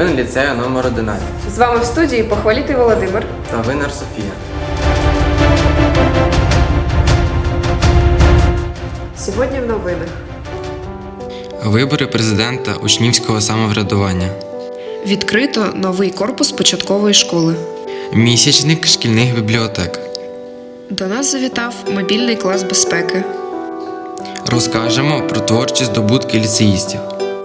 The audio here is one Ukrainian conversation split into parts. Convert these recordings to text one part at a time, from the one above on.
новин ліцею номер 11 З вами в студії Похвалітий Володимир. та Винар Софія. Сьогодні в новинах. Вибори президента учнівського самоврядування. Відкрито новий корпус початкової школи. Місячник шкільних бібліотек. До нас завітав мобільний клас безпеки. Розкажемо про творчі здобутки ліцеїстів.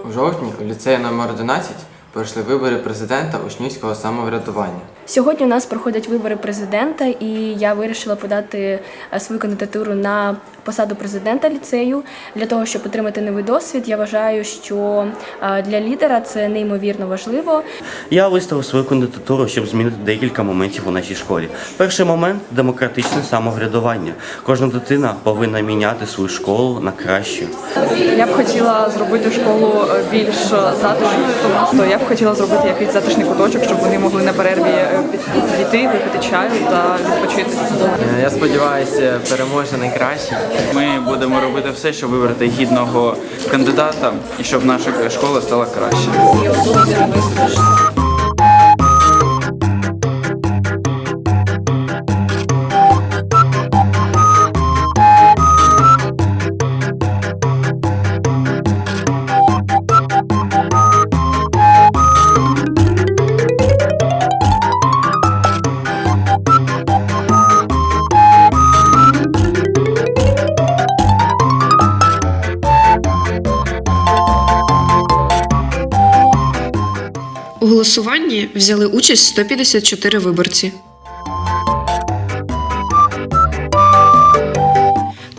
У жовтні у ліцеї номер 11 пройшли вибори президента учнівського самоврядування. Сьогодні у нас проходять вибори президента, і я вирішила подати е, свою кандидатуру на посаду президента ліцею для того, щоб отримати новий досвід. Я вважаю, що е, для лідера це неймовірно важливо. Я виставив свою кандидатуру, щоб змінити декілька моментів у нашій школі. Перший момент демократичне самоврядування. Кожна дитина повинна міняти свою школу на кращу. Я б хотіла зробити школу е, більш затишною, тому що я б хотіла зробити якийсь затишний куточок, щоб вони могли на перерві піти, випити чаю та відпочити. Е, Я сподіваюся, переможе найкращий. Ми будемо робити все, щоб вибрати гідного кандидата і щоб наша школа стала краще. Голосуванні взяли участь 154 виборці.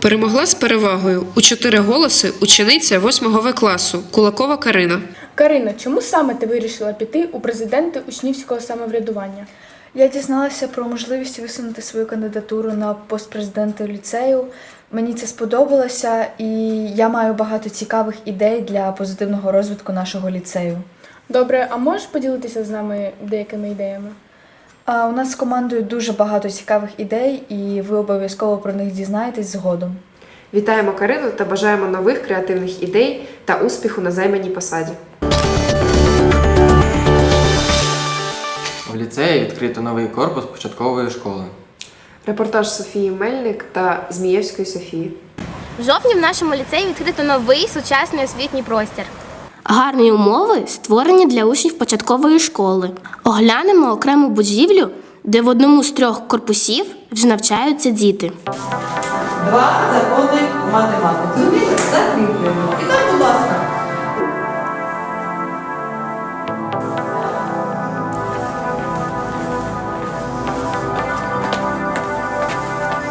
Перемогла з перевагою у 4 голоси учениця 8 В класу Кулакова Карина. Карина, чому саме ти вирішила піти у президенти учнівського самоврядування? Я дізналася про можливість висунути свою кандидатуру на пост президента ліцею. Мені це сподобалося, і я маю багато цікавих ідей для позитивного розвитку нашого ліцею. Добре, а можеш поділитися з нами деякими ідеями? А у нас з командою дуже багато цікавих ідей, і ви обов'язково про них дізнаєтесь згодом. Вітаємо Карину та бажаємо нових креативних ідей та успіху на займаній посаді. У ліцеї відкрито новий корпус початкової школи. Репортаж Софії Мельник та Змієвської Софії. В жовтні в нашому ліцеї відкрито новий сучасний освітній простір. Гарні умови створені для учнів початкової школи. Оглянемо окрему будівлю, де в одному з трьох корпусів вже навчаються діти. Два закони математики. Закріплюємо. І так, будь ласка.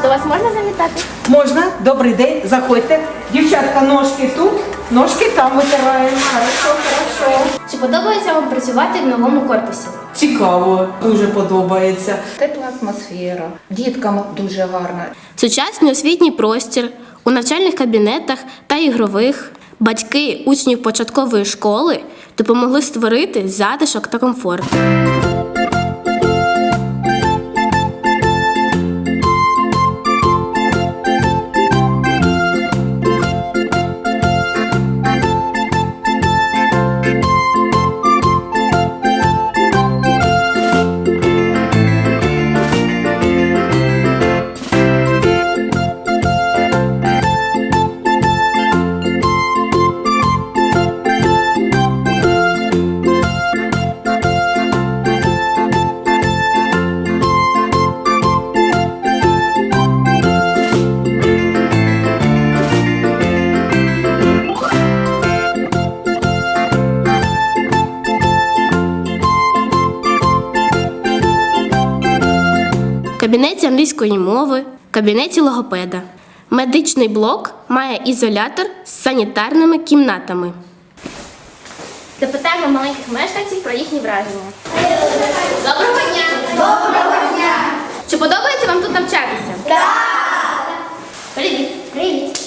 До вас можна завітати? Можна? Добрий день, заходьте. Дівчатка, ножки тут, ножки там витираємо. Хорошо, хорошо. Чи подобається вам працювати в новому корпусі? Цікаво, дуже подобається. Тепла атмосфера, діткам дуже гарно. Сучасний освітній простір у навчальних кабінетах та ігрових. Батьки учнів початкової школи допомогли створити затишок та комфорт. Кабінеті англійської мови, кабінеті логопеда. Медичний блок має ізолятор з санітарними кімнатами. Запитаємо маленьких мешканців про їхні враження. Доброго дня! Доброго дня! Чи подобається вам тут навчатися? Так! Привіт! Привіт!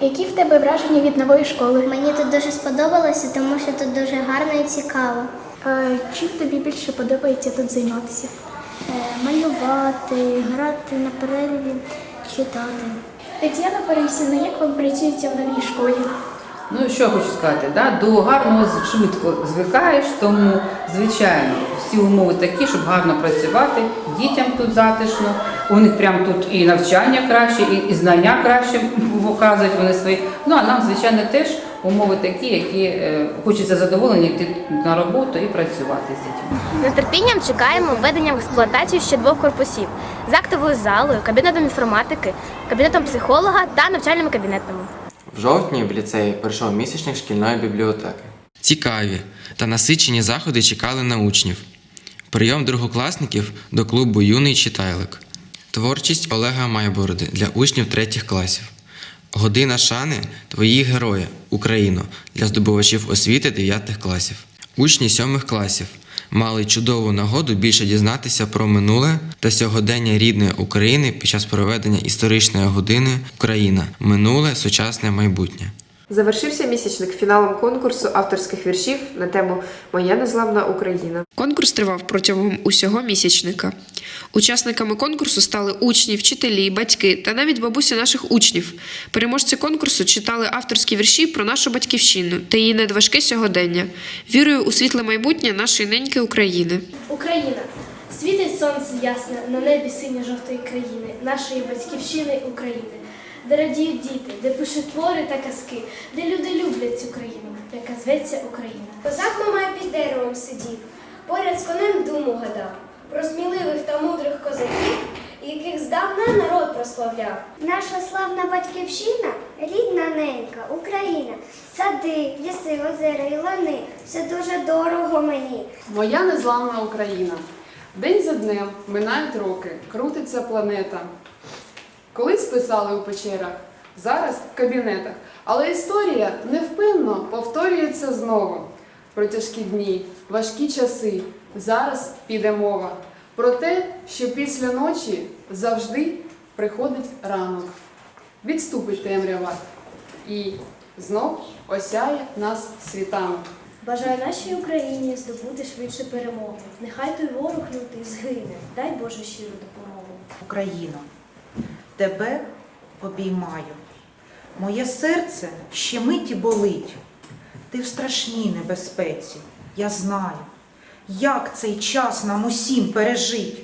Які в тебе враження від нової школи? Мені тут дуже сподобалося, тому що тут дуже гарно і цікаво. А, чим тобі більше подобається тут займатися? Малювати, грати на перерві, читати. Тетяна Борисівна, як вам працюється в новій школі? Ну що хочу сказати, да? до гарного швидко звикаєш, тому звичайно всі умови такі, щоб гарно працювати, дітям тут затишно. У них прямо тут і навчання краще, і, і знання краще показують вони свої. Ну а нам, звичайно, теж умови такі, які е, хочеться задоволення йти на роботу і працювати з дітьми. З нетерпінням чекаємо введення в експлуатацію ще двох корпусів з актовою залою, кабінетом інформатики, кабінетом психолога та навчальними кабінетами. В жовтні в ліцеї пройшов місячник шкільної бібліотеки. Цікаві та насичені заходи чекали на учнів. Прийом другокласників до клубу Юний читайлик. Творчість Олега Майбороди для учнів третіх класів. Година шани Твої герої Україно для здобувачів освіти 9 класів. Учні 7 класів мали чудову нагоду більше дізнатися про минуле та сьогодення рідної України під час проведення історичної години Україна минуле, сучасне майбутнє. Завершився місячник фіналом конкурсу авторських віршів на тему Моя незламна Україна. Конкурс тривав протягом усього місячника. Учасниками конкурсу стали учні, вчителі, батьки та навіть бабусі наших учнів. Переможці конкурсу читали авторські вірші про нашу батьківщину та її недважке сьогодення, вірою у світле майбутнє нашої неньки України. Україна. Світить сонце ясне на небі синьо-жовтої країни, нашої батьківщини України, де радіють діти, де пишуть твори та казки, де люди люблять цю країну, яка зветься Україна. Козак мамай під деревом сидів, поряд з конем думу гадав, про сміливих та мудрих козаків, яких здавна народ прославляв. Наша славна батьківщина, рідна ненька, Україна, сади, ліси, озера і лани, все дуже дорого мені. Моя незламна Україна. День за днем минають роки, крутиться планета. Колись писали у печерах, зараз в кабінетах. Але історія невпинно повторюється знову. Про тяжкі дні, важкі часи. Зараз піде мова. Про те, що після ночі завжди приходить ранок. Відступить темрява і знов осяє нас світанок. Бажаю нашій Україні здобути швидше перемогу. Нехай той ворог лютий згине. Дай Боже щиру допомогу. Україно, тебе обіймаю. Моє серце ще миті болить. Ти в страшній небезпеці. Я знаю, як цей час нам усім пережить.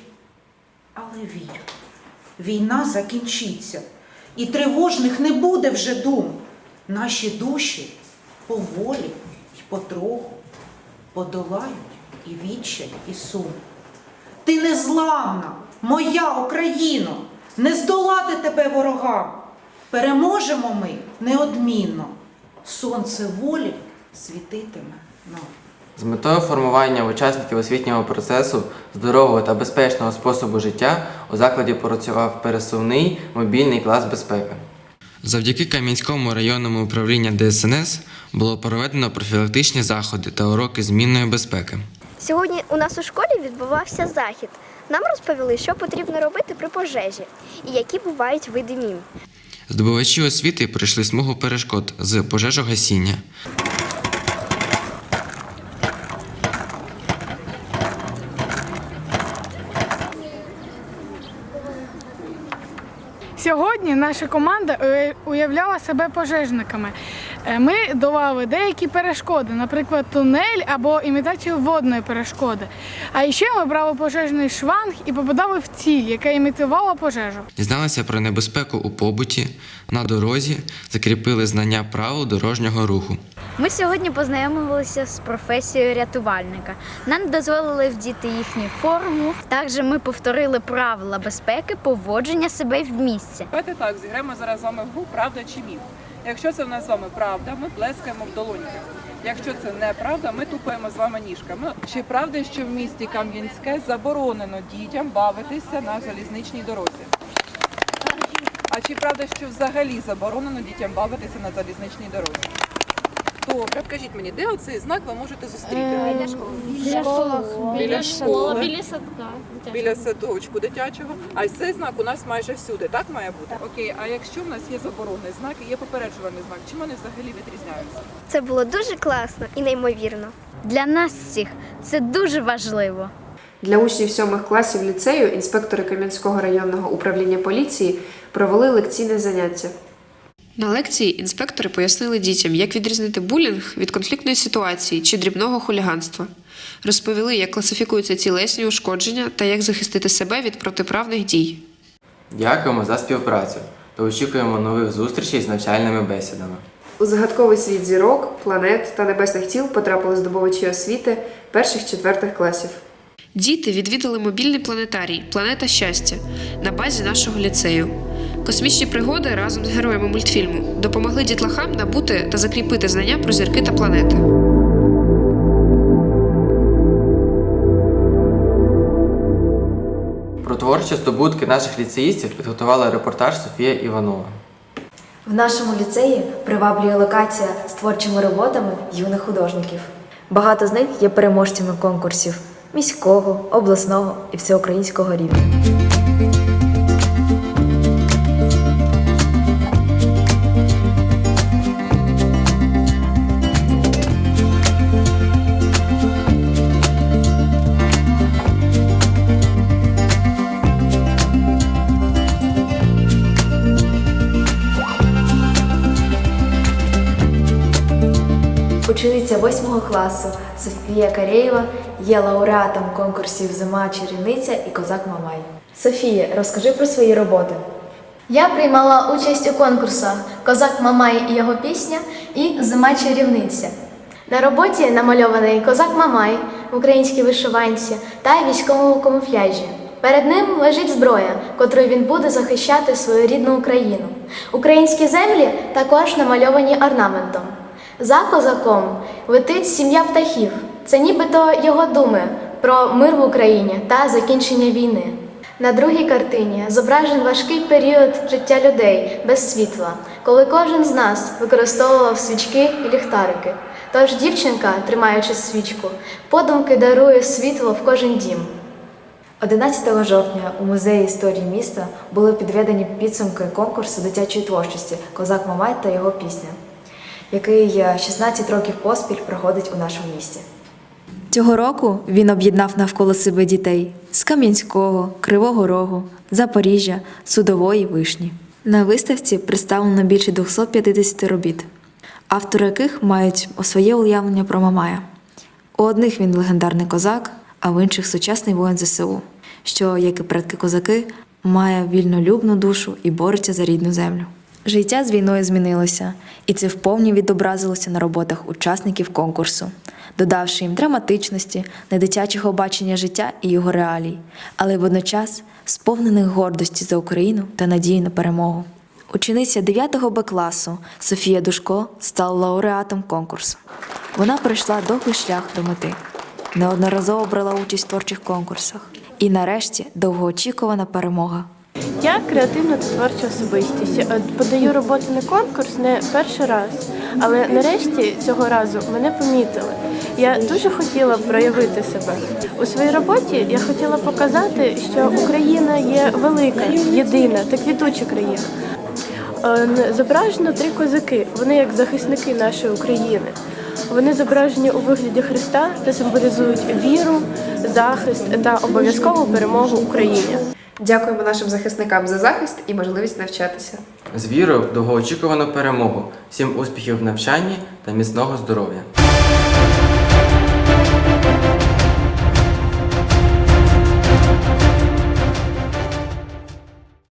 Але вірю, війна закінчиться, і тривожних не буде вже дум. Наші душі поволі й потроху подолають і відчай, і сум. Ти незламна, моя Україно, не здолати тебе ворогам. Переможемо ми неодмінно. Сонце волі світитиме нам. З метою формування учасників освітнього процесу здорового та безпечного способу життя у закладі працював пересувний мобільний клас безпеки. Завдяки Кам'янському районному управлінню ДСНС було проведено профілактичні заходи та уроки змінної безпеки. Сьогодні у нас у школі відбувався захід. Нам розповіли, що потрібно робити при пожежі і які бувають види мін. Здобувачі освіти пройшли смугу перешкод з пожежогасіння, Сьогодні наша команда уявляла себе пожежниками. Е, Ми долали деякі перешкоди, наприклад, тунель або імітацію водної перешкоди. А ще ми брали пожежний шланг і попадали в ціль, яка імітувала пожежу. дізналися про небезпеку у побуті, на дорозі, закріпили знання правил дорожнього руху. Ми сьогодні познайомилися з професією рятувальника. Нам дозволили вдіти їхню форму. Також ми повторили правила безпеки поводження себе в місці. Давайте так, зіграємо зараз з вами в гру Правда чи міф. Якщо це в нас з вами правда, ми плескаємо в долоньки. Якщо це неправда, ми тупаємо з вами ніжками. Чи правда, що в місті Кам'янське заборонено дітям бавитися на залізничній дорозі? А чи правда, що взагалі заборонено дітям бавитися на залізничній дорозі? Добре, скажіть мені, де оцей знак ви можете зустріти? Біля школах, Біля школи. Біля садка. біля садочку дитячого. А цей знак у нас майже всюди. Так має бути? Окей, а якщо в нас є заборонний знак і є попереджувальний знак, чим вони взагалі відрізняються? Це було дуже класно і неймовірно. Для нас всіх це дуже важливо. Для учнів сьомих класів ліцею інспектори Кам'янського районного управління поліції провели лекційне заняття. На лекції інспектори пояснили дітям, як відрізнити булінг від конфліктної ситуації чи дрібного хуліганства. Розповіли, як класифікуються тілесні ушкодження та як захистити себе від протиправних дій. Дякуємо за співпрацю та очікуємо нових зустрічей з навчальними бесідами. У загадковий світ зірок, планет та небесних тіл потрапили здобувачі освіти перших-четвертих класів. Діти відвідали мобільний планетарій Планета щастя на базі нашого ліцею. Космічні пригоди разом з героями мультфільму допомогли дітлахам набути та закріпити знання про зірки та планети. Про творчі здобутки наших ліцеїстів підготувала репортаж Софія Іванова. В нашому ліцеї приваблює локація з творчими роботами юних художників. Багато з них є переможцями конкурсів міського, обласного і всеукраїнського рівня. Учениця 8 класу Софія Карєєва є лауреатом конкурсів Зима чарівниця і Козак Мамай. Софія, розкажи про свої роботи. Я приймала участь у конкурсах Козак Мамай і його пісня і Зима чарівниця. На роботі намальований Козак Мамай в українській вишиванці та військовому камуфляжі. Перед ним лежить зброя, котрою він буде захищати свою рідну Україну. Українські землі також намальовані орнаментом. За козаком летить сім'я птахів. Це нібито його думи про мир в Україні та закінчення війни. На другій картині зображений важкий період життя людей без світла, коли кожен з нас використовував свічки і ліхтарики. Тож дівчинка, тримаючи свічку, подумки дарує світло в кожен дім. 11 жовтня у музеї історії міста були підведені підсумки конкурсу дитячої творчості Козак Мамай та його пісня, який е, 16 років поспіль проходить у нашому місті. Цього року він об'єднав навколо себе дітей з Кам'янського, Кривого Рогу, Запоріжжя, Судової Вишні. На виставці представлено більше 250 робіт, автори яких мають своє уявлення про Мамая. У одних він легендарний козак, а в інших сучасний воїн ЗСУ, що, як і предки козаки, має вільнолюбну душу і бореться за рідну землю. Життя з війною змінилося, і це вповні відобразилося на роботах учасників конкурсу, додавши їм драматичності, недитячого бачення життя і його реалій, але водночас сповнених гордості за Україну та надії на перемогу. Учениця 9 Б класу Софія Душко стала лауреатом конкурсу. Вона пройшла довгий шлях до мети, неодноразово брала участь в творчих конкурсах. І нарешті довгоочікувана перемога. Я креативна та творча особистість. Е, Подаю роботи на конкурс не перший раз, але нарешті цього разу мене помітили. Я дуже хотіла проявити себе у своїй роботі. Я хотіла показати, що Україна є велика, єдина та квітуча країна. Е, Зображено три козаки. Вони як захисники нашої України. Вони зображені у вигляді Христа та символізують віру, захист та обов'язкову перемогу Україні. Дякуємо нашим захисникам за захист і можливість навчатися. З вірою в довгоочікувану перемогу, всім успіхів в навчанні та міцного здоров'я.